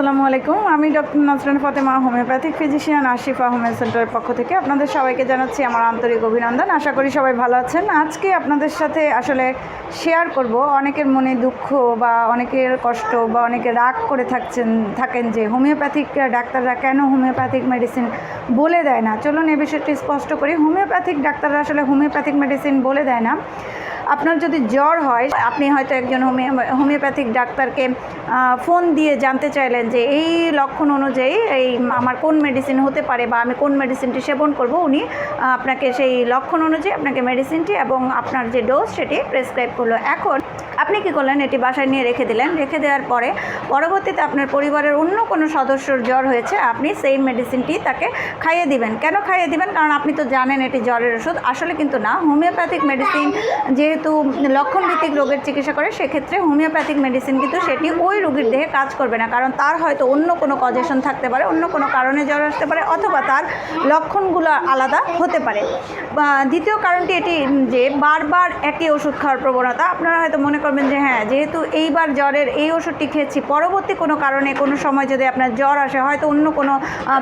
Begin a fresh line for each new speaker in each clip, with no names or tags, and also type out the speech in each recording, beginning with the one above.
আসসালামু আলাইকুম। আমি doctor Nazran Fatema, homeopathic physician Ashifa homeo সেন্টারের পক্ষ থেকে আপনাদের সবাইকে জানাচ্ছি আমার আন্তরিক অভিনন্দন। আশা করি সবাই ভালো আছেন। আজকে আপনাদের সাথে আসলে শেয়ার করব। অনেকের মনে দুঃখ বা অনেকের কষ্ট বা অনেকে রাগ করে থাকছেন, থাকেন যে হোমিওপ্যাথিক ডাক্তাররা কেন হোমিওপ্যাথিক মেডিসিন বলে দেয় না? চলুন এ বিষয়টি স্পষ্ট করি। হোমিওপ্যাথিক ডাক্তাররা আসলে হোমিওপ্যাথিক মেডিসিন বলে দেয় না। আপনার যদি জ্বর হয়, আপনি হয়তো একজন হোমিও, হোমিওপ্যাথিক ডাক্তারকে ফোন দিয়ে জানতে চাইলেন যে এই লক্ষণ অনুযায়ী এই আমার কোন মেডিসিন হতে পারে বা আমি কোন মেডিসিনটি সেবন করব, উনি আপনাকে সেই লক্ষণ অনুযায়ী আপনাকে মেডিসিনটি এবং আপনার যে ডোজ সেটি প্রেসক্রাইব করল। এখন আপনি কি করলেন? এটি বাসায় নিয়ে রেখে দিলেন। রেখে দেওয়ার পরে পরবর্তীতে আপনার পরিবারের অন্য কোনো সদস্যর জ্বর হয়েছে, আপনি সেই মেডিসিনটি তাকে খাইয়ে দিবেন। কেন খাইয়ে দিবেন? কারণ আপনি তো জানেন এটি জ্বরের ওষুধ। আসলে কিন্তু না, হোমিওপ্যাথিক মেডিসিন যেহেতু লক্ষণভিত্তিক রোগের চিকিৎসা করে, সেক্ষেত্রে হোমিওপ্যাথিক মেডিসিন কিন্তু সেটি ওই রোগীর দেহে কাজ করবে না। কারণ তার হয়তো অন্য কোনো কজেশন থাকতে পারে, অন্য কোনো কারণে জ্বর আসতে পারে, অথবা তার লক্ষণগুলো আলাদা হতে পারে। দ্বিতীয় কারণটি এটি যে বারবার একই ওষুধ খাওয়ার প্রবণতা, আপনারা হয়তো মনে করবেন যে হ্যাঁ যেহেতু এইবার জ্বরের এই ওষুধটি খেয়েছি, পরবর্তী কোনো কারণে, কোনো সময় যদি আপনার জ্বর আসে, হয়তো অন্য কোনো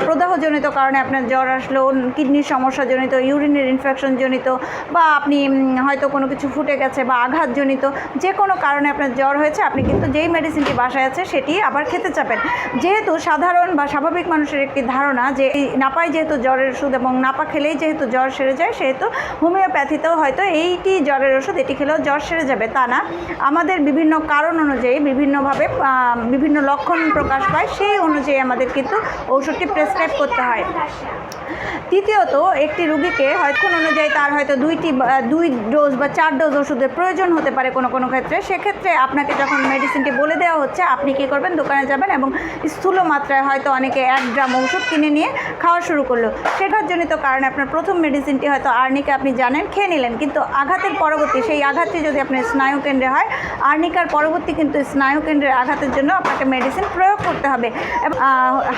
প্রদাহজনিত কারণে আপনার জ্বর আসলো কিডনির সমস্যাজনিত, ইউরিনের ইনফেকশনজনিত, বা আপনি হয়তো কোনো কিছু ফুটে গেছে বা আঘাতজনিত, যে কোনো কারণে আপনার জ্বর হয়েছে, আপনি কিন্তু যেই মেডিসিনটি বাসায় আছে, সেটি আবার খেতে চাপেন। যেহেতু সাধারণ বা স্বাভাবিক মানুষের একটি ধারণা যে, এই নাপায় যেহেতু জ্বরের ওষুধ এবং নাপা খেলেই যেহেতু জ্বর সেরে যায়, সেহেতু হোমিওপ্যাথিতেও হয়তো এইটি জ্বরের ওষুধ, এটি খেলেও জ্বর সেরে যাবে, তা না। আমাদের বিভিন্ন কারণ অনুযায়ী, বিভিন্নভাবে বিভিন্ন লক্ষণ প্রকাশ পায়, সেই অনুযায়ী আমাদের কিন্তু ওষুধটি প্রেসক্রাইব করতে হয়। তৃতীয়ত, একটি রুগীকে হয়তো অনুযায়ী তার হয়তো দুইটি দুই ডোজ বা চার ডোজ ওষুধের প্রয়োজন হতে পারে কোনো কোনো ক্ষেত্রে, সেক্ষেত্রে আপনাকে যখন মেডিসিনটি বলে দেওয়া হচ্ছে, আপনি কী করবেন? দোকানে যাবেন এবং স্থূল মাত্রায় হয়তো অনেকে এক গ্রাম ওষুধ কিনে নিয়ে খাওয়া শুরু করল। সেঘাতজনিত কারণে আপনার প্রথম মেডিসিনটি হয়তো আর্নিকে আপনি জানেন, খেয়ে নিলেন, কিন্তু আঘাতের পরবর্তী সেই আঘাতটি যদি আপনার স্নায়ুকেন্দ্রে হয় আর্নিকার পরবর্তী কিন্তু স্নায়ুকেন্দ্রের আঘাতের জন্য আপনাকে মেডিসিন প্রয়োগ করতে হবে।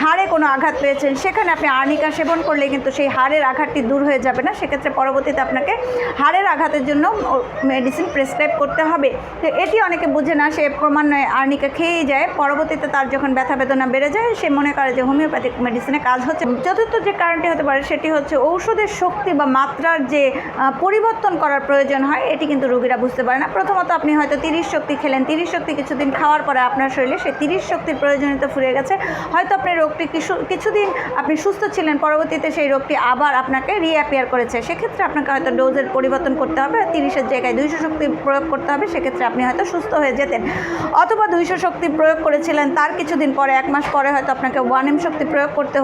হাড়ে কোনো আঘাত পেয়েছেন, সেখানে আপনি আর্নিকা সেবন করলে কিন্তু সেই হাড়ের আঘাতটি দূর হয়ে যাবে না। সেক্ষেত্রে পরবর্তীতে আপনাকে হাড়ের আঘাতের জন্য মেডিসিন প্রেসক্রাইব করতে হবে। তো এটি অনেকে বুঝে না, সে ক্রমান্বয়ে আর্নিকা খেয়েই যায়। পরবর্তীতে তার যখন ব্যথা বেদনা বেড়ে যায়, সে মনে করে যে হোমিওপ্যাথিক মেডিসিনে কাজ হচ্ছে। চতুর্থ যে কারণটি হতে পারে, সেটি হচ্ছে ঔষধের শক্তি বা মাত্রার যে পরিবর্তন করার প্রয়োজন হয়, এটি কিন্তু রোগীরা বুঝতে পারে না। প্রথমত আপনি হয়তো তিরিশ শক্তি খেলেন। তিরিশ শক্তি কিছুদিন খাওয়ার পরে আপনার শরীরে সেই তিরিশ শক্তির প্রয়োজনীয়তা ফুরিয়ে গেছে। হয়তো আপনার রোগটি কিছু কিছুদিন আপনি সুস্থ ছিলেন, পরবর্তীতে সেই রোগটি আবার আপনাকে রিঅ্যাপিয়ার করেছে। সেক্ষেত্রে আপনাকে হয়তো ডোজের পরিবর্তন করতে হবে, তিরিশের জায়গায় দুইশো শক্তি প্রয়োগ করতে হবে, সেক্ষেত্রে আপনি হয়তো সুস্থ হয়ে যেতেন। অথবা দুইশো শক্তি প্রয়োগ করেছিলেন, তার কিছুদিন পরে, এক মাস পরে হয়তো আপনাকে ওয়ান এম শক্তি প্রয়োগ করতে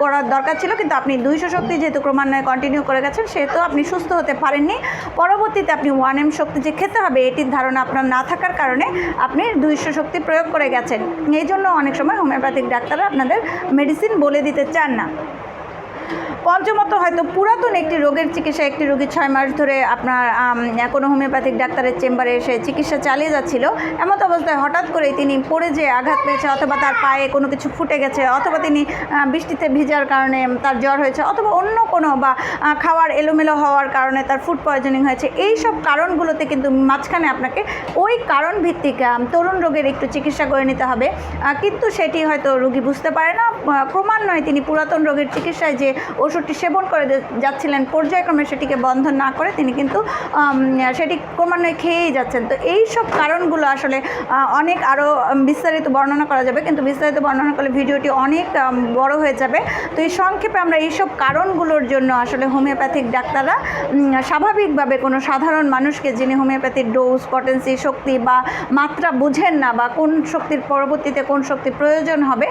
করার দরকার ছিল, কিন্তু আপনি দুইশো শক্তি যেহেতু ক্রমান্বয়ে কন্টিনিউ করে গেছেন, সেহেতু আপনি সুস্থ হতে পারেননি। পরবর্তীতে আপনি ওয়ান এম শক্তি যে খেতে হবে, এটির ধারণা আপনার না থাকার কারণে আপনি দুইশো শক্তি প্রয়োগ করে গেছেন। এই জন্য অনেক সময় হোমিওপ্যাথিক ডাক্তাররা আপনাদের মেডিসিন বলে দিতে চান না। পঞ্চমত হয়তো পুরাতন একটি রোগের চিকিৎসা, একটি রোগী ছয় মাস ধরে আপনার কোনো হোমিওপ্যাথিক ডাক্তারের চেম্বারে এসে চিকিৎসা চালিয়ে যাচ্ছিল। এমত অবস্থায় হঠাৎ করেই তিনি পড়ে যে আঘাত পেয়েছে অথবা তার পায়ে কোনো কিছু ফুটে গেছে অথবা তিনি বৃষ্টিতে ভিজার কারণে তার জ্বর হয়েছে অথবা অন্য কোনো বা খাওয়ার এলোমেলো হওয়ার কারণে তার ফুড পয়জনিং হয়েছে। এই সব কারণগুলোতে কিন্তু মাঝখানে আপনাকে ওই কারণ ভিত্তিক তরুণ রোগের একটু চিকিৎসা করে নিতে হবে। কিন্তু সেটি হয়তো রোগী বুঝতে পারে না। ক্রমান্বয়ে তিনি পুরাতন রোগের চিকিৎসায় যে ওষুধটি সেবন করে যাচ্ছিলেন, পর্যায়ক্রমে সেটিকে বন্ধ না করে তিনি কিন্তু সেটি ক্রমান্বয়ে খেয়েই যাচ্ছেন। তো এই সব কারণগুলো আসলে অনেক আরও বিস্তারিত বর্ণনা করা যাবে, কিন্তু বিস্তারিত বর্ণনা করলে ভিডিওটি অনেক বড় হয়ে যাবে। তো এই সংক্ষেপে আমরা এইসব কারণগুলোর জন্য আসলে হোমিওপ্যাথিক ডাক্তাররা স্বাভাবিকভাবে কোনো সাধারণ মানুষকে যিনি হোমিওপ্যাথির ডোজ, পটেন্সি, শক্তি বা মাত্রা বুঝেন না বা কোন শক্তির পরবর্তীতে কোন শক্তির প্রয়োজন হবে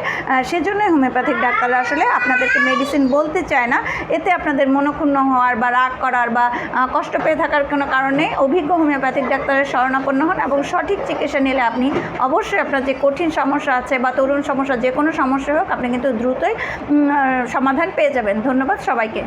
সেজন্যই হোমিওপ্যাথিক ডাক্তাররা আসলে আপনাদেরকে মেডিসিন বলতে চায় না, এতে আপনাদের মনক্ষুণ্ণ হওয়ার বা রাগ করার বা কষ্ট পেয়ে থাকার কোনো কারণে অভিজ্ঞ হোমিওপ্যাথিক ডাক্তারের শরণাপন্ন হন এবং সঠিক চিকিৎসা নিলে আপনি অবশ্যই আপনার যে কঠিন সমস্যা আছে বা তরুণ সমস্যা, যে কোনো সমস্যা হোক, আপনি কিন্তু দ্রুতই সমাধান পেয়ে যাবেন। ধন্যবাদ সবাইকে।